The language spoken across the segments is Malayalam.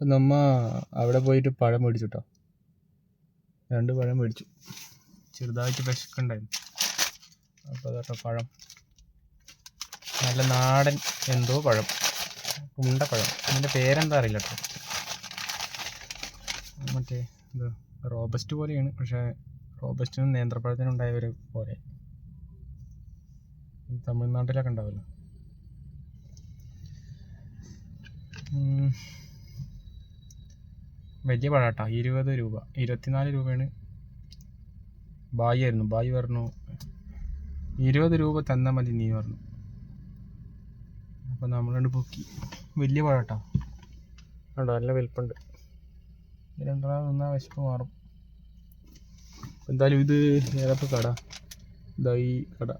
അപ്പം നമ്മ അവിടെ പോയിട്ട് പഴം മേടിച്ചു കേട്ടോ രണ്ട് പഴം മേടിച്ചു. ചെറുതായിട്ട് വിശക്കുണ്ടായിരുന്നു. അപ്പോൾ അതൊക്കെ പഴം. നല്ല നാടൻ എന്തോ പഴം. ഉണ്ട പഴം. അതിന്റെ പേരെന്താ അറിയില്ല കേട്ടോ മറ്റേ ഇത് റോബസ്റ്റ് പോലെയാണ്. പക്ഷേ റോബസ്റ്റിനും നേന്ത്രപ്പഴത്തിനും ഉണ്ടായ ഒരു പോലെ. തമിഴ്നാട്ടിലൊക്കെ ഉണ്ടാവില്ല. വലിയ പഴാട്ടാ ഇരുപത് രൂപ. ഇരുപത്തിനാല് രൂപയാണ്. ബായി ആയിരുന്നു ബായി പറഞ്ഞു ഇരുപത് രൂപ തന്നാൽ മതി നീ പറഞ്ഞു. അപ്പോൾ നമ്മളണ്ട് പൊക്കി. വലിയ പഴാട്ടാ കണ്ടോ നല്ല വലിപ്പുണ്ട്. രണ്ടാമത് നിന്നാൽ വിശപ്പ് മാറും. എന്തായാലും ഇത് ഏതപ്പോൾ കട? ഇതാ ഈ കട.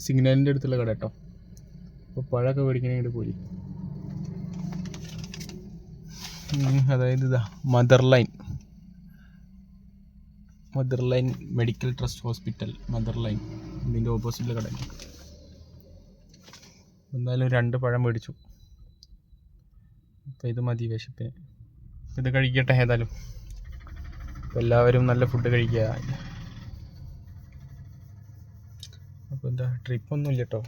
സിഗ്നലിന്റെ അടുത്തുള്ള കട കേട്ടോ. അപ്പോൾ പഴമൊക്കെ മേടിക്കണമെങ്കിൽ പോയി അതായത് ഇതാ mother line mother line medical trust hospital mother line ഇതിന്റെ ഓപ്പോസിറ്റിലെ കട എന്തായാലും രണ്ട് പഴം മേടിച്ചു. അപ്പോൾ ഇത് മതി വിശപ്പിന് ഇത് കഴിക്കട്ടെ ഏതായാലും. അപ്പോൾ എല്ലാവരും നല്ല ഫുഡ് കഴിക്കുക. അപ്പോൾ എന്താ ട്രിപ്പൊന്നുമില്ല കേട്ടോ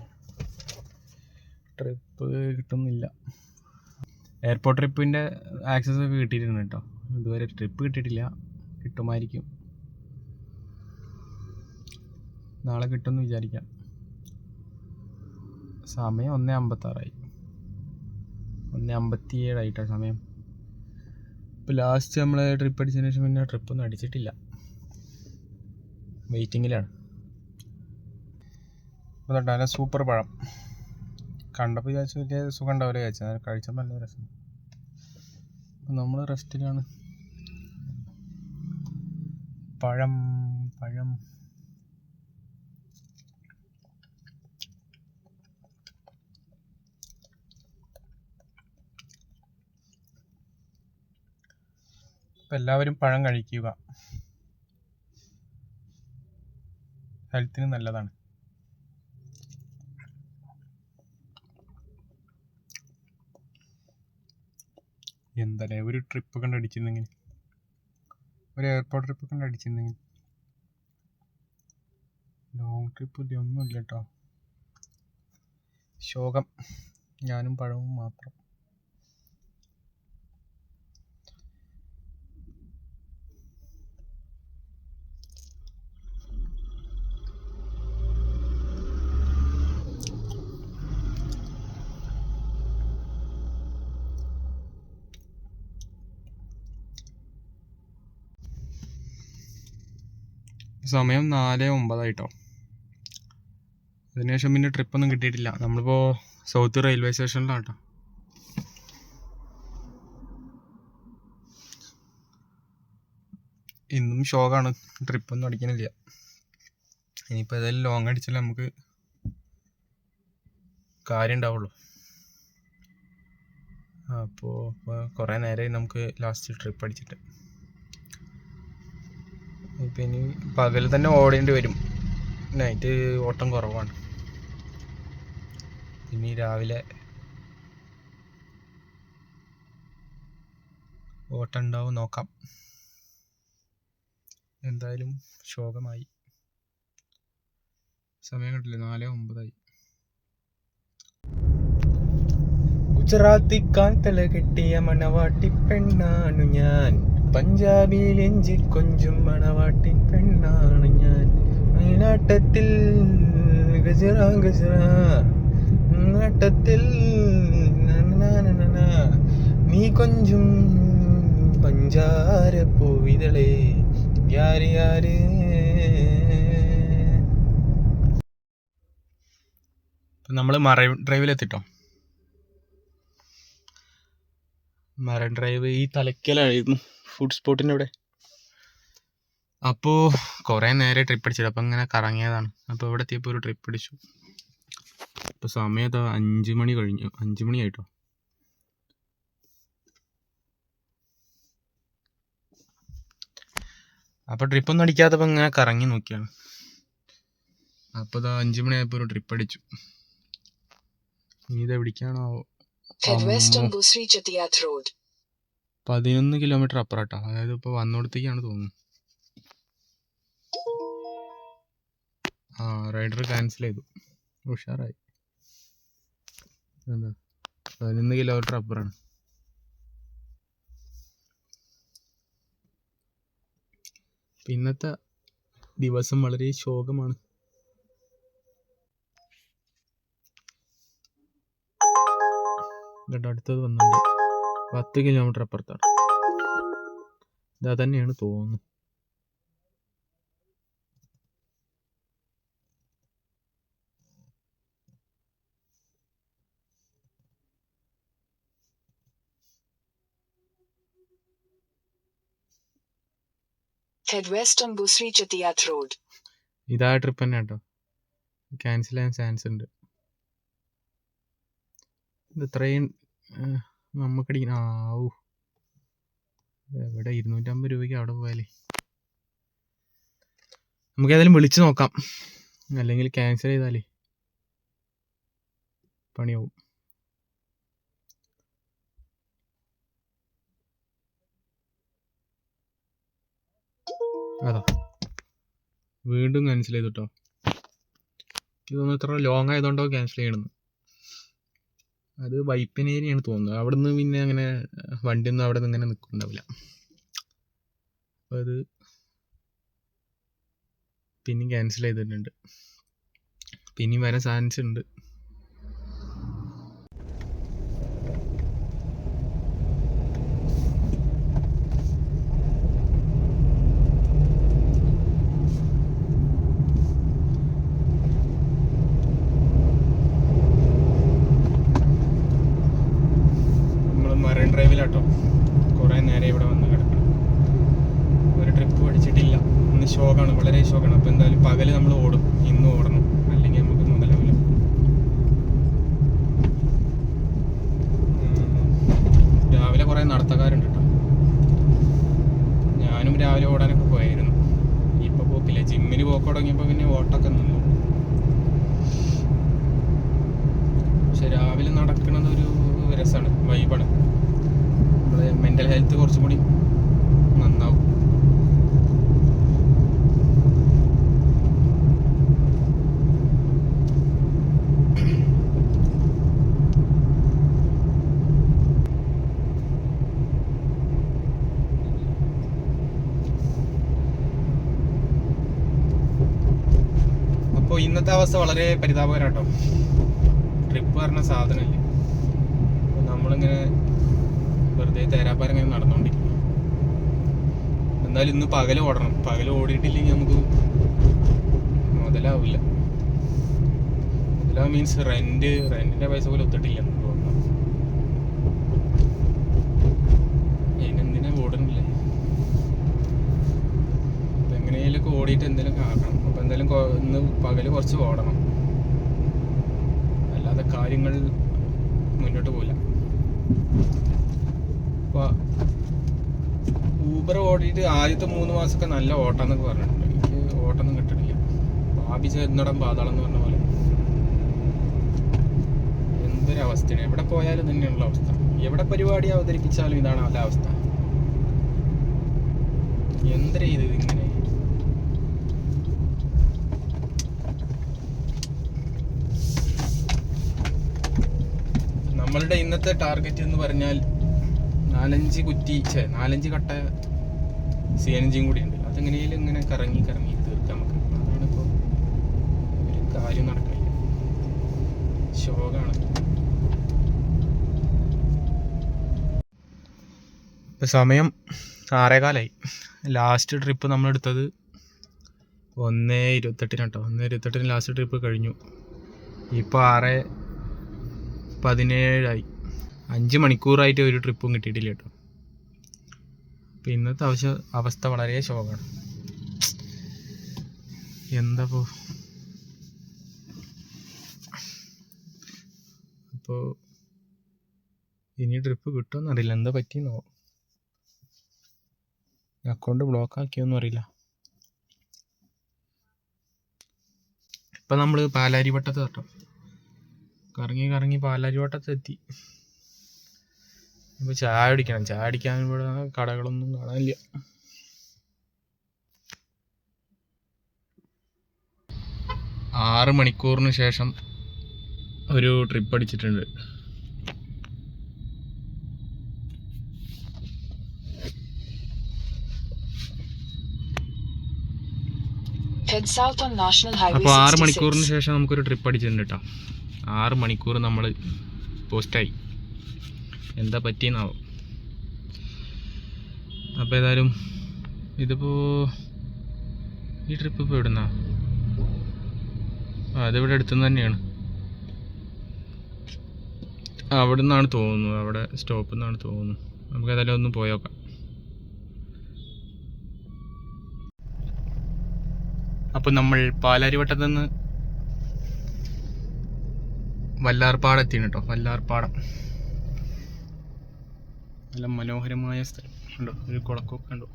ട്രിപ്പ് കിട്ടുന്നില്ല. എയർപോർട്ട് ട്രിപ്പിന്റെ ആക്സസ് ഒക്കെ കിട്ടിയിട്ടുണ്ട് കേട്ടോ ഇതുവരെ ട്രിപ്പ് കിട്ടിയിട്ടില്ല. കിട്ടുമായിരിക്കും. നാളെ കിട്ടുമെന്ന് വിചാരിക്കാം. സമയം ഒന്നേ അമ്പത്താറായി. ഒന്ന് അമ്പത്തി ഏഴായിട്ടാ സമയം. ഇപ്പോൾ ലാസ്റ്റ് നമ്മൾ ട്രിപ്പ് അടിച്ചതിന് ശേഷം പിന്നെ ട്രിപ്പൊന്നും അടിച്ചിട്ടില്ല. വെയിറ്റിങ്ങിലാണ് അപ്പോൾ നല്ല സൂപ്പർ പഴം. കണ്ടപ്പോൾ വിചാരിച്ചു വലിയ സുഖം ഉണ്ടാവില്ല വിചാരിച്ചു കഴിച്ചാൽ നല്ല രസം. നമ്മൾ റെസ്റ്റിലാണ് പഴം പഴം. അപ്പോൾ എല്ലാവരും പഴം കഴിക്കുക. ഹെൽത്തിന് നല്ലതാണ്. എന്തായാലും ഒരു ട്രിപ്പ് കണ്ട് അടിച്ചിരുന്നെങ്കിൽ ഒരു എയർപോർട്ട് ട്രിപ്പ് കണ്ട് അടിച്ചിരുന്നെങ്കിൽ ലോങ് ട്രിപ്പ് ഇല്ല ഒന്നുമില്ല കേട്ടോ ശോകം. ഞാനും പഴവും മാത്രം. സമയം നാല് ഒമ്പതായിട്ടോ. അതിനുശേഷം പിന്നെ ട്രിപ്പൊന്നും കിട്ടിയിട്ടില്ല. നമ്മളിപ്പോൾ സൗത്ത് റെയിൽവേ സ്റ്റേഷനിലാണ് കേട്ടോ ഇന്നും ഷോക്കാണ് ട്രിപ്പൊന്നും അടിക്കണില്ല. ഇനിയിപ്പോൾ ഏതായാലും ലോങ് അടിച്ചാൽ നമുക്ക് കാര്യം ഉണ്ടാവുള്ളൂ അപ്പോൾ കുറേ നേരമായി നമുക്ക് ലാസ്റ്റ് ട്രിപ്പ് അടിച്ചിട്ട്. ഇപ്പം ഇനി പകൽ തന്നെ ഓടേണ്ടി വരും. നൈറ്റ് ഓട്ടം കുറവാണ്. ഇനി രാവിലെ ഓട്ടം ഉണ്ടാവും നോക്കാം. എന്തായാലും ശോകമായി. സമയം കണ്ടില്ലേ നാല് ഒമ്പതായി. ഗുജറാത്തി കാൽത്തല കെട്ടിയ മണവാട്ടി പെണ്ണാണു ഞാൻ. പഞ്ചാബിൽ എഞ്ചി കൊഞ്ചും മണവാട്ടി പെണ്ണാണ് ഞാൻ. വയനാട്ടത്തിൽ ഗജറ ഗജറ. നാട്ടത്തിൽ. നീ കൊഞ്ചും പഞ്ചാര പൂവിതളേ. യാര് യാര്? നമ്മൾ മറൈൻ ഡ്രൈവിലെത്തിട്ടോ? മറൈൻ ഡ്രൈവ് ഈ തലക്കലായിരുന്നു. ഫുഡ് സ്പോട്ടിന്റെ അവിടെ. അപ്പോൾ കുറേ നേരെ ട്രിപ്പ് അടിച്ചത് അപ്പോൾ ഇങ്ങനെ കറങ്ങിയതാണ്. അപ്പോൾ ഇവിടെ എത്തിയപ്പോൾ ഒരു ട്രിപ്പ് അടിച്ചു. ഇപ്പോൾ സമയത്ത് അഞ്ച് മണി കഴിഞ്ഞു. അഞ്ച് മണി ആയിട്ടോ? അപ്പോൾ ട്രിപ്പൊന്നും അടിക്കാത്തപ്പോൾ ഇങ്ങനെ കറങ്ങി നോക്കിയാണ്. അപ്പോൾ ഇതാ അഞ്ച് മണിയായപ്പോൾ ഒരു ട്രിപ്പ് അടിച്ചു. ഇനി ഇത് Road. പതിനൊന്ന് കിലോമീറ്റർ അപ്പുറട്ടാ അതായത് ഇപ്പൊ വന്നോടത്തേക്കാണ് തോന്നുന്നത്. ആ റൈഡർ ക്യാൻസൽ ചെയ്തു. ഉഷാറായി. എന്താ? പതിനൊന്ന് കിലോമീറ്റർ അപ്പുറമാണ്. ഇന്നത്തെ ദിവസം വളരെ ശോകമാണ്. എന്നിട്ട് അടുത്തത് വന്നുണ്ട് പത്ത് കിലോമീറ്റർ അപ്പുറത്താണ്. ഇതാ തന്നെയാണ് തോന്നുന്നു. റോഡ് ഇതാ ട്രിപ്പ് തന്നെ കേട്ടോ. ക്യാൻസൽ ചെയ്യാൻ ചാൻസ് ഉണ്ട്. ഇത് ഇത്രയും നമുക്കടി ആവൂ എവിടെ ഇരുന്നൂറ്റമ്പത് രൂപയ്ക്ക് അവിടെ പോയാലേ. നമുക്ക് ഏതായാലും വിളിച്ചു നോക്കാം. അല്ലെങ്കിൽ ക്യാൻസൽ ചെയ്താലേ. പണിയാവും. അതാ. വീണ്ടും ക്യാൻസൽ ചെയ്തു കേട്ടോ ഇതൊന്നും ഇത്ര ലോങ് ആയതുകൊണ്ടോ ക്യാൻസൽ ചെയ്യണമെന്ന് അത് വൈപ്പിനേരിയാണ് തോന്നുന്നത്. അവിടുന്ന് പിന്നെ അങ്ങനെ വണ്ടിയൊന്നും അവിടെ നിന്ന് ഇങ്ങനെ നിൽക്കുന്നുണ്ടാവില്ല അത് പിന്നെയും ക്യാൻസൽ ചെയ്തിട്ടുണ്ട്. പിന്നെയും വരാൻ ചാൻസ് ഉണ്ട് നമ്മൾ മറൈൻ ഡ്രൈവിലാട്ടോ കുറേ നേരം ഇവിടെ വന്ന് കിടക്കണം ഒരു ട്രിപ്പ് പഠിച്ചിട്ടില്ല ഇന്ന് ഷോക്കാണ് വളരെ ഷോക്കാണ് അപ്പോൾ എന്തായാലും പകൽ നമ്മൾ ഓടും ഇന്ന് ഓടണം അല്ലെങ്കിൽ നമുക്ക് മുതലാവില്ല ഉം. രാവിലെ കുറേ നടത്തക്കാരുണ്ട് കേട്ടോ ഞാനും രാവിലെ ഓടാനൊക്കെ പോയായിരുന്നു ഇപ്പൊ പോക്കില്ല ജിമ്മിന് പോക്ക് തുടങ്ങിയപ്പോൾ പിന്നെ ഓട്ടൊക്കെ നിന്നു പക്ഷെ രാവിലെ നടക്കുന്നത് ഒരു രസമാണ് വൈബാണ് മെന്റൽ ഹെൽത്ത് കുറച്ചും കൂടി നന്നാവും. അപ്പോൾ ഇന്നത്തെ അവസ്ഥ വളരെ പരിതാപകരാട്ടോ. ട്രിപ്പ് പറഞ്ഞ സാധനമില്ല നമ്മളിങ്ങനെ വെറുതെ തേരാപ്പാരം ഇങ്ങനെ നടന്നുകൊണ്ടിരിക്കും എന്തായാലും ഇന്ന് പകൽ ഓടണം. പകൽ ഓടിയിട്ടില്ലെങ്കിൽ നമുക്ക് മുതലാവില്ല. മുതലാവ് മീൻസ് റെന്റ് റെന്റിന്റെ പൈസ പോലും ഒത്തിട്ടില്ല എന്ന് തോന്നുന്നു. അതിനെന്തിനാ ഓടുന്നില്ലേ അപ്പൊ എങ്ങനെയൊക്കെ ഓടിയിട്ട് എന്തെങ്കിലും ആക്കണം. അപ്പം എന്തായാലും ഇന്ന് പകൽ കുറച്ച് ഓടണം. അല്ലാതെ കാര്യങ്ങൾ മുന്നോട്ട് പോകില്ല അപ്പോൾ ഊബർ ഓടിയിട്ട് ആദ്യത്തെ മൂന്ന് മാസമൊക്കെ നല്ല ഓട്ടം എന്നൊക്കെ പറഞ്ഞിട്ടുണ്ട്. എനിക്ക് ഓട്ടമൊന്നും കിട്ടണില്ല. ഭാവി ചേർന്നിടം പാതാളം എന്ന് പറഞ്ഞ പോലെ. എന്തൊരവസ്ഥയാണ്? എവിടെ പോയാലും തന്നെയുള്ള അവസ്ഥ. എവിടെ പരിപാടി അവതരിപ്പിച്ചാലും ഇതാണ് അവസ്ഥ. എന്തൊരു ഇത് ഇങ്ങനെ നമ്മളുടെ ഇന്നത്തെ ടാർഗറ്റ് എന്ന് പറഞ്ഞാൽ നാലഞ്ച് കുറ്റി ചേ നാലഞ്ച് കട്ട സി എൻ ജിയും കൂടി ഉണ്ട്. അതെങ്ങനെയും ഇങ്ങനെ കറങ്ങി കറങ്ങി തീർക്കാൻ നമുക്ക്. അതാണ് ഇപ്പോൾ ഒരു കാര്യം നടക്കില്ല ശോകമാണ് ഇപ്പം സമയം ആറേകാലായി. ലാസ്റ്റ് ട്രിപ്പ് നമ്മളെടുത്തത് ഒന്നേ ഇരുപത്തെട്ടിന് ഒന്നേ ഒന്ന് ഇരുപത്തെട്ടിന് ലാസ്റ്റ് ട്രിപ്പ് കഴിഞ്ഞു. ഇപ്പോൾ ആറ് പതിനേഴായി. അഞ്ച് മണിക്കൂറായിട്ട് ഒരു ട്രിപ്പും കിട്ടിയിട്ടില്ല കേട്ടോ. അപ്പം ഇന്നത്തെ അവശ അവസ്ഥ വളരെ ശോകമാണ്. എന്താ പോ? അപ്പോൾ ഇനി ട്രിപ്പ് കിട്ടുമെന്നറിയില്ല എന്താ പറ്റിയെന്നോ? അക്കൗണ്ട് ബ്ലോക്ക് ആക്കിയൊന്നും അറിയില്ല. ഇപ്പം നമ്മൾ പാലാരിവട്ടത്ത് കേട്ടോ. കറങ്ങി കറങ്ങി പാലാരിവട്ടത്ത് എത്തി ഇപ്പോൾ ചായ കുടിക്കണം. ചായ കുടിക്കാൻ ഇവിടെ കടകളൊന്നും കാണാനില്ല. ആറ് മണിക്കൂറിന് ശേഷം ഒരു ട്രിപ്പ് അടിച്ചിട്ടുണ്ട്. അപ്പോൾ ആറ് മണിക്കൂറിന് ശേഷം നമുക്കൊരു ട്രിപ്പ് അടിച്ചിട്ടുണ്ട് കേട്ടോ ആറ് മണിക്കൂർ നമ്മൾ പോസ്റ്റായി. എന്താ പറ്റിയെന്നാവും? അപ്പോൾ ഏതായാലും ഇതിപ്പോൾ ഈ ട്രിപ്പ് ഇപ്പോൾ എവിടുന്നാ? ആ അതിവിടെ അടുത്തുനിന്ന് തന്നെയാണ്. അവിടെ നിന്നാണ് തോന്നുന്നത്. അവിടെ സ്റ്റോപ്പിൽ നിന്നാണ് തോന്നുന്നത്. നമുക്ക് ഏതായാലും ഒന്ന് പോയോക്കാം അപ്പോൾ നമ്മൾ പാലാരിവട്ടത്ത് നിന്ന് വല്ലാർപാടം എത്തിയാണ് കേട്ടോ വല്ലാർപാടം നല്ല മനോഹരമായ സ്ഥലം കണ്ടോ? ഒരു കുളക്കൊക്കെ കണ്ടോ?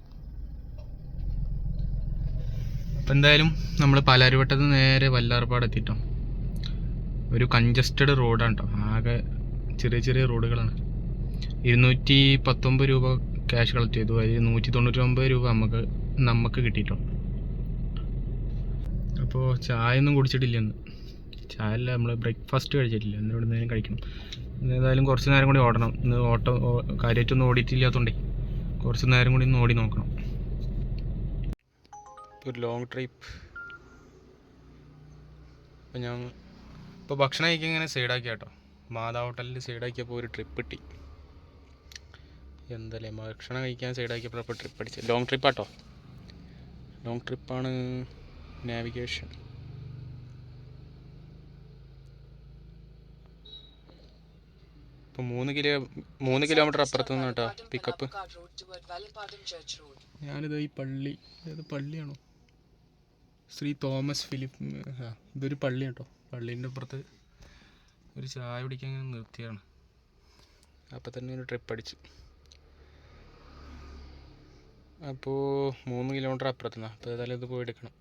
അപ്പം എന്തായാലും നമ്മൾ പാലാരിവട്ടത്ത് നേരെ വല്ലാർപാടം എത്തിട്ടോ ഒരു കൺജസ്റ്റഡ് റോഡാണ് കേട്ടോ ആകെ ചെറിയ ചെറിയ റോഡുകളാണ്. ഇരുന്നൂറ്റി പത്തൊമ്പത് രൂപ ക്യാഷ് കളക്ട് ചെയ്തു. അതിൽ നൂറ്റി തൊണ്ണൂറ്റി ഒമ്പത് രൂപ നമുക്ക് നമുക്ക് കിട്ടിയിട്ടുണ്ട് അപ്പോൾ ചായ ഒന്നും കുടിച്ചിട്ടില്ല ഇന്ന് ചായ അല്ല നമ്മൾ ബ്രേക്ക്ഫാസ്റ്റ് കഴിച്ചിട്ടില്ല. ഇന്ന് ഇവിടെ നിന്ന് കഴിക്കണം. ഇന്ന് ഏതായാലും കുറച്ച് നേരം കൂടി ഓടണം. ഇന്ന് ഓട്ടം കാര്യമായിട്ടൊന്നും ഓടിയിട്ടില്ലാത്തതുകൊണ്ടേ കുറച്ച് നേരം കൂടി ഒന്ന് ഓടി നോക്കണം. ഒരു ലോങ് ട്രിപ്പ് അപ്പോൾ ഞാൻ ഇപ്പോൾ ഭക്ഷണം കഴിക്കാൻ ഇങ്ങനെ സൈഡാക്കി കേട്ടോ മാതാ ഹോട്ടലിൽ സൈഡാക്കിയപ്പോൾ ഒരു ട്രിപ്പ് കിട്ടി. എന്തല്ലേ ഭക്ഷണം കഴിക്കാൻ സൈഡാക്കിയപ്പോൾ ട്രിപ്പ് അടിച്ചത്. ലോങ് ട്രിപ്പാട്ടോ ലോങ് ട്രിപ്പാണ് നാവിഗേഷൻ ഇപ്പോൾ മൂന്ന് കിലോ മൂന്ന് കിലോമീറ്റർ അപ്പുറത്ത് നിന്ന് കേട്ടോ പിക്കപ്പ്. ഞാനിത് ഈ പള്ളി ഇത് പള്ളിയാണോ? ശ്രീ തോമസ് ഫിലിപ്പ് ഇതൊരു പള്ളി കേട്ടോ. പള്ളീന്റെ അപ്പുറത്ത് ഒരു ചായ പിടിക്കാൻ ഇങ്ങനെ നിർത്തിയാണ് അപ്പം തന്നെ ഒരു ട്രിപ്പ് അടിച്ചു. അപ്പോൾ മൂന്ന് കിലോമീറ്റർ അപ്പുറത്തുനിന്നാണ് അപ്പോൾ ഏതായാലും ഇത് പോയി എടുക്കണം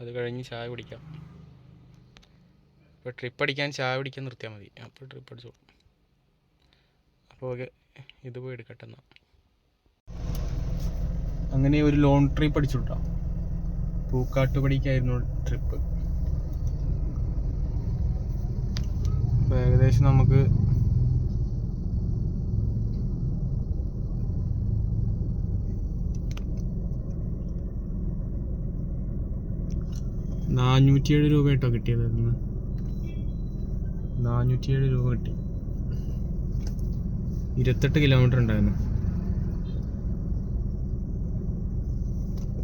അത് കഴിഞ്ഞ് ചായ കുടിക്കാം. അപ്പോൾ ട്രിപ്പ് അടിക്കാൻ ചായ കുടിക്കാൻ നിർത്തിയാൽ മതി. അപ്പോൾ ട്രിപ്പ് അടിച്ചോളും. അപ്പോൾ ഇത് പോയി എടുക്കട്ടെ എന്നാൽ അങ്ങനെ ഒരു ലോങ് ട്രിപ്പ് അടിച്ചു കേട്ടോ പൂക്കാട്ടുപടിക്കായിരുന്നു ട്രിപ്പ് ഏകദേശം നമുക്ക് നാനൂറ്റിയേഴ് രൂപ കേട്ടോ കിട്ടിയത് നാനൂറ്റിയേഴ് രൂപ കിട്ടി. ഇരുപത്തെട്ട് കിലോമീറ്റർ ഉണ്ടായിരുന്നു.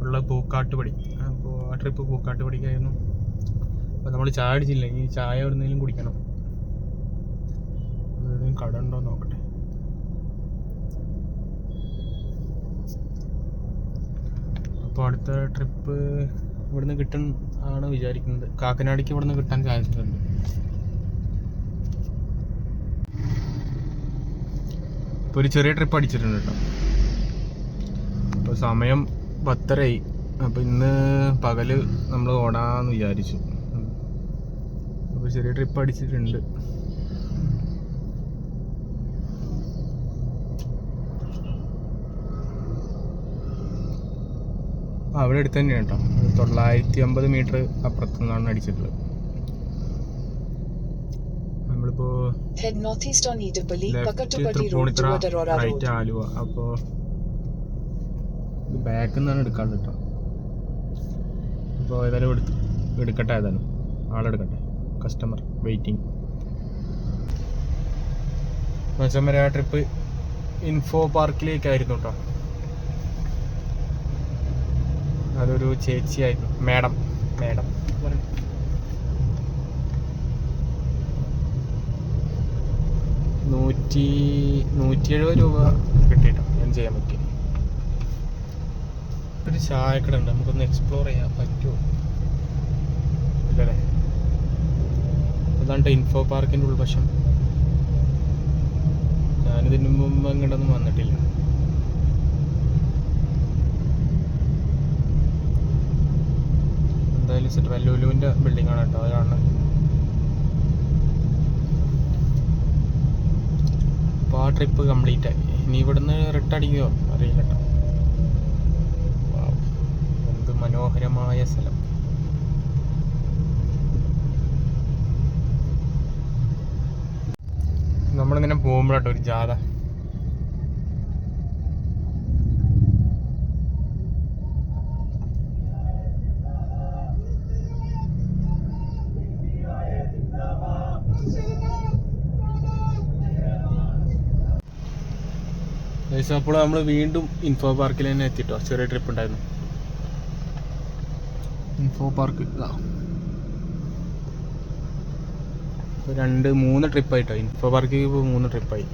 ഉള്ള പൂക്കാട്ടുപടി. അപ്പോൾ ആ ട്രിപ്പ് പൂക്കാട്ടുപടിക്കായിരുന്നു. അപ്പോൾ നമ്മൾ ചായ അടിച്ചില്ല ഇനി ചായ എവിടുന്നേലും കുടിക്കണം. എവിടെയെങ്കിലും കട ഉണ്ടോ നോക്കട്ടെ. അപ്പോൾ അടുത്ത ട്രിപ്പ് ഇവിടുന്ന് കിട്ടും ആണ് വിചാരിക്കുന്നത്. കാക്കനാടിക്ക് ഇവിടുന്ന് കിട്ടാൻ ചാൻസ് ഉണ്ട്. ഇപ്പോൾ ഒരു ചെറിയ ട്രിപ്പ് അടിച്ചിട്ടുണ്ട് കേട്ടോ. അപ്പോൾ സമയം പത്തരയായി. അപ്പോൾ ഇന്ന് പകൽ നമ്മൾ ഓടാന്ന് വിചാരിച്ചു. അപ്പോൾ ചെറിയ ട്രിപ്പ് അടിച്ചിട്ടുണ്ട്. അവിടെ അടുത്ത് തന്നെയാണ് കേട്ടോ. തൊള്ളായിരത്തി അമ്പത് മീറ്റർ അപ്പുറത്തു നിന്നാണ് അടിച്ചിട്ടുള്ളത്. Road. റൈറ്റ് ആലുവ. അപ്പോൾ ബാക്ക് ബാക്കിൽ നിന്നാണ് എടുക്കാണ്ട് കേട്ടോ അപ്പോൾ ഏതായാലും എടുത്ത് എടുക്കട്ടെ ഏതായാലും. ആളെടുക്കട്ടെ. കസ്റ്റമർ വെയിറ്റിംഗ് മച്ചമ്മര ആ ട്രിപ്പ് ഇൻഫോ പാർക്കിലേക്കായിരുന്നു കേട്ടോ അതൊരു ചേച്ചിയായിരുന്നു. മാഡം മാഡം നൂറ്റി നൂറ്റി എഴുപത് രൂപ കിട്ടിയിട്ടോ. ഞാൻ ചെയ്യാൻ പറ്റി? ഒരു ചായക്കട ഉണ്ട്. നമുക്കൊന്ന് എക്സ്പ്ലോർ ചെയ്യാൻ പറ്റുമോ? ഇല്ലല്ലേ? അതാണ് ഇൻഫോ പാർക്കിന്റെ ഉൾവശം. ഞാനിതിന് മുമ്പ് അങ്ങോട്ടൊന്നും വന്നിട്ടില്ല. എന്തായാലും സെറ്റ് ബിൽഡിംഗ് ആണ് കേട്ടോ. അതാണ് അപ്പോൾ ആ ട്രിപ്പ് കംപ്ലീറ്റ് ആയി. ഇനി ഇവിടുന്ന് റിട്ട അടിക്കുമോ അറിയില്ല. എന്ത് മനോഹരമായ സ്ഥലം. നമ്മളിങ്ങനെ പോകുമ്പോഴാട്ടോ ഒരു ജാഥ. അപ്പോൾ നമ്മൾ വീണ്ടും ഇൻഫോ പാർക്കിൽ തന്നെ എത്തിട്ടോ. ചെറിയ ട്രിപ്പ് ഉണ്ടായിരുന്നു. ഇൻഫോ പാർക്ക് രണ്ട് മൂന്ന് ട്രിപ്പായിട്ടോ ഇൻഫോ പാർക്കിൽ ഇപ്പോൾ മൂന്ന് ട്രിപ്പായി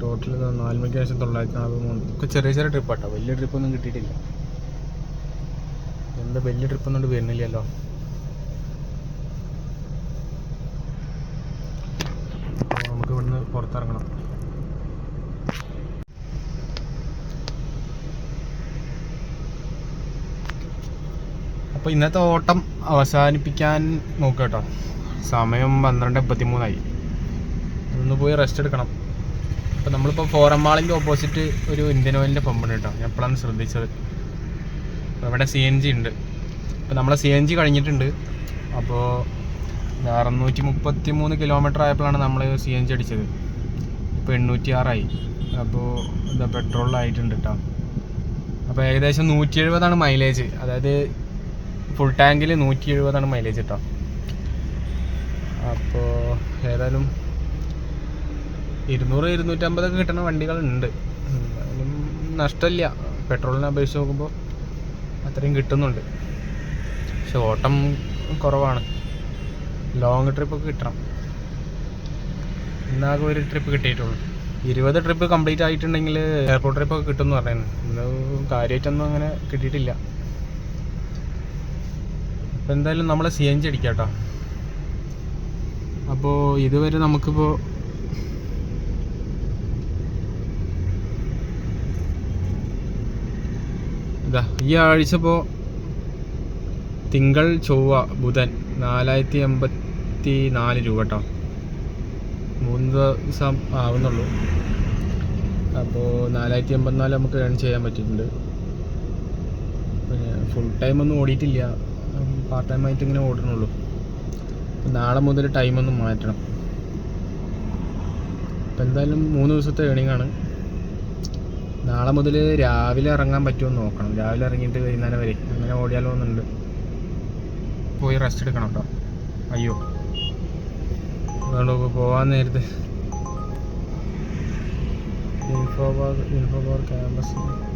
ടോട്ടൽ നാല് മണിക്ക് ശേഷം തൊള്ളായിരത്തി നാൽപ്പത് മൂന്ന് ഒക്കെ ചെറിയ ചെറിയ ട്രിപ്പാട്ടോ വലിയ ട്രിപ്പൊന്നും കിട്ടിയിട്ടില്ല. എന്താ വലിയ ട്രിപ്പൊന്നും കൊണ്ട് വരുന്നില്ലല്ലോ. നമുക്ക് ഇവിടുന്ന് പുറത്തിറങ്ങണം. അപ്പോൾ ഇന്നത്തെ ഓട്ടം അവസാനിപ്പിക്കാൻ നോക്കുക കേട്ടോ. സമയം പന്ത്രണ്ട് എൺപത്തി മൂന്നായി ഒന്ന് പോയി റെസ്റ്റ് എടുക്കണം. അപ്പോൾ നമ്മളിപ്പോൾ ഫോറം മാളിന്റെ ഓപ്പോസിറ്റ് ഒരു ഇന്ത്യൻ ഓയിലിന്റെ പമ്പുണ്ട് കേട്ടോ. ഞാൻ എപ്പോഴാണ് ശ്രദ്ധിച്ചത്. അവിടെ സി എൻ ജി ഉണ്ട്. അപ്പോൾ നമ്മളെ സി എൻ ജി കഴിഞ്ഞിട്ടുണ്ട്. അപ്പോൾ അറുന്നൂറ്റി മുപ്പത്തി മൂന്ന് കിലോമീറ്റർ ആയപ്പോഴാണ് നമ്മൾ സി എൻ ജി അടിച്ചത്. ഇപ്പോൾ എണ്ണൂറ്റി ആറായി അപ്പോൾ എന്താ പെട്രോളിലായിട്ടുണ്ട് കേട്ടോ. അപ്പോൾ ഏകദേശം നൂറ്റി എഴുപതാണ് മൈലേജ് അതായത് ഫുൾ ടാങ്കിൽ നൂറ്റി എഴുപതാണ് മൈലേജ് കേട്ടോ അപ്പോൾ ഏതായാലും ഇരുന്നൂറ് ഇരുന്നൂറ്റമ്പതൊക്കെ കിട്ടുന്ന വണ്ടികളുണ്ട്. എന്നാലും നഷ്ടമില്ല. പെട്രോളിനെ അപേക്ഷിച്ച് നോക്കുമ്പോൾ അത്രയും കിട്ടുന്നുണ്ട്. പക്ഷെ ഓട്ടം കുറവാണ്. ലോങ് ട്രിപ്പൊക്കെ കിട്ടണം. ഇന്നാകെ ഒരു ട്രിപ്പ് കിട്ടിയിട്ടുള്ളൂ. ഇരുപത് ട്രിപ്പ് കംപ്ലീറ്റ് ആയിട്ടുണ്ടെങ്കിൽ എയർപോർട്ട് ട്രിപ്പൊക്കെ കിട്ടുമെന്ന് പറയുന്നത് ഇന്ന് കാര്യമായിട്ടൊന്നും അങ്ങനെ കിട്ടിയിട്ടില്ല. അപ്പോൾ എന്തായാലും നമ്മൾ സി എൻ ജി അടിക്കാം കേട്ടോ അപ്പോൾ ഇതുവരെ നമുക്കിപ്പോൾ ഇതാ ഈ ആഴ്ച ഇപ്പോൾ തിങ്കൾ ചൊവ്വ ബുധൻ നാലായിരത്തി എൺപത്തി നാല് രൂപ കേട്ടോ മൂന്ന് ദിവസം ആവുന്നുള്ളൂ. അപ്പോൾ നാലായിരത്തി എൺപത്തിനാല് നമുക്ക് ഏൺ ചെയ്യാൻ പറ്റിയിട്ടുണ്ട്. പിന്നെ ഫുൾ ടൈം ഒന്നും ഓടിയിട്ടില്ല. പാർട്ട് ടൈം ആയിട്ട് ഇങ്ങനെ ഓടണുള്ളൂ നാളെ മുതൽ ടൈമൊന്നും മാറ്റണം. അപ്പം എന്തായാലും മൂന്ന് ദിവസത്തെ ഏണിംഗ് ആണ്. നാളെ മുതൽ രാവിലെ ഇറങ്ങാൻ പറ്റുമോ എന്ന് നോക്കണം. രാവിലെ ഇറങ്ങിയിട്ട് വൈകുന്നേരം വരെ. അങ്ങനെ ഓടിയാലോ എന്നുണ്ട്. പോയി റെസ്റ്റ് എടുക്കണം കേട്ടോ അയ്യോ. അതുകൊണ്ട് പോകാൻ നേരത്ത്. Info park info park campus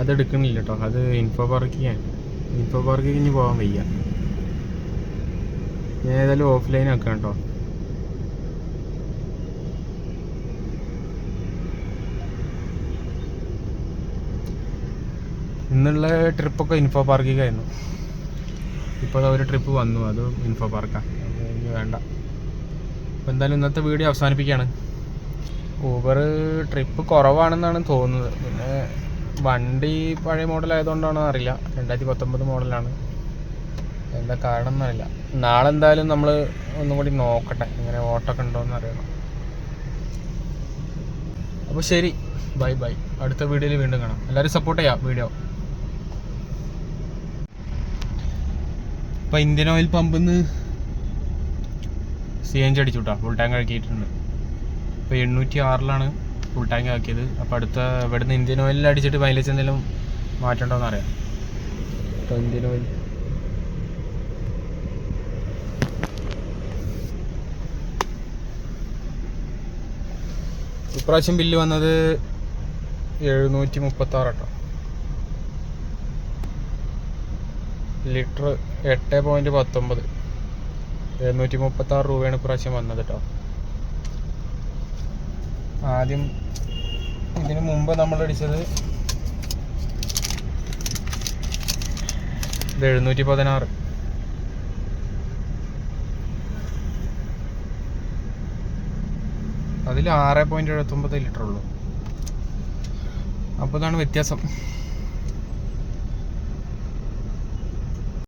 അത് എടുക്കണില്ല കേട്ടോ അത് ഇൻഫോ ആണ് ഇൻഫോ പാർക്കിൽ ഇനി പോകാൻ വയ്യ. ഞാൻ ഏതായാലും ഓഫ്ലൈൻ ആക്കാം കേട്ടോ ഇന്നുള്ള ട്രിപ്പൊക്കെ ഇൻഫോ പാർക്കിക്കായിരുന്നു ഇപ്പോൾ ഒരു ട്രിപ്പ് വന്നു. അത് ഇൻഫോ പാർക്കാണ് വേണ്ട. അപ്പോൾ എന്തായാലും ഇന്നത്തെ വീഡിയോ അവസാനിപ്പിക്കുകയാണ് ഊബർ ട്രിപ്പ് കുറവാണെന്നാണ് തോന്നുന്നത്. പിന്നെ വണ്ടി പഴയ മോഡൽ ആയതുകൊണ്ടാണോ അറിയില്ല. രണ്ടായിരത്തി പത്തൊമ്പത് മോഡലാണ് എന്താ കാരണം എന്നറിയില്ല. നാളെ എന്തായാലും നമ്മൾ ഒന്നും കൂടി നോക്കട്ടെ. ഇങ്ങനെ ഓട്ടൊക്കെ ഉണ്ടോയെന്ന് അറിയണം. അപ്പോൾ ശരി. Bye bye. അടുത്ത വീഡിയോയിൽ വീണ്ടും കാണാം. എല്ലാവരും സപ്പോർട്ട് ചെയ്യാം വീഡിയോ ഇപ്പം ഇന്ത്യൻ ഓയിൽ പമ്പിൽ സി എൻ ജി അടിച്ചു കേട്ടോ ഫുൾ ടാങ്ക് ആക്കിയിട്ടുണ്ട് ഇപ്പോൾ എണ്ണൂറ്റി ആറിലാണ് ഫുൾ ടാങ്ക് ആക്കിയത് അപ്പോൾ അടുത്ത ഇവിടുന്ന് ഇന്ത്യൻ ഓയിലിൽ അടിച്ചിട്ട് മൈലേജ് എന്തെങ്കിലും മാറ്റണ്ടോന്ന് അറിയാം ഇന്ത്യൻ ഓയിൽ. ഇപ്രാവശ്യം ബില്ല് വന്നത് എഴുന്നൂറ്റി മുപ്പത്താറ് കേട്ടോ. ലിറ്റർ എട്ട് പോയിന്റ് പത്തൊമ്പത്. എഴുന്നൂറ്റി മുപ്പത്താറ് രൂപയാണ് ഇപ്രാവശ്യം വന്നത് കേട്ടോ. ആദ്യം ഇതിനു മുമ്പ് നമ്മൾ അടിച്ചത് ഇത് എഴുന്നൂറ്റി പതിനാറ്. അതിൽ ആറ് പോയിന്റ് എഴുപത്തൊമ്പത് ലിറ്റർ ഉള്ളൂ. അപ്പോൾ ഇതാണ് വ്യത്യാസം.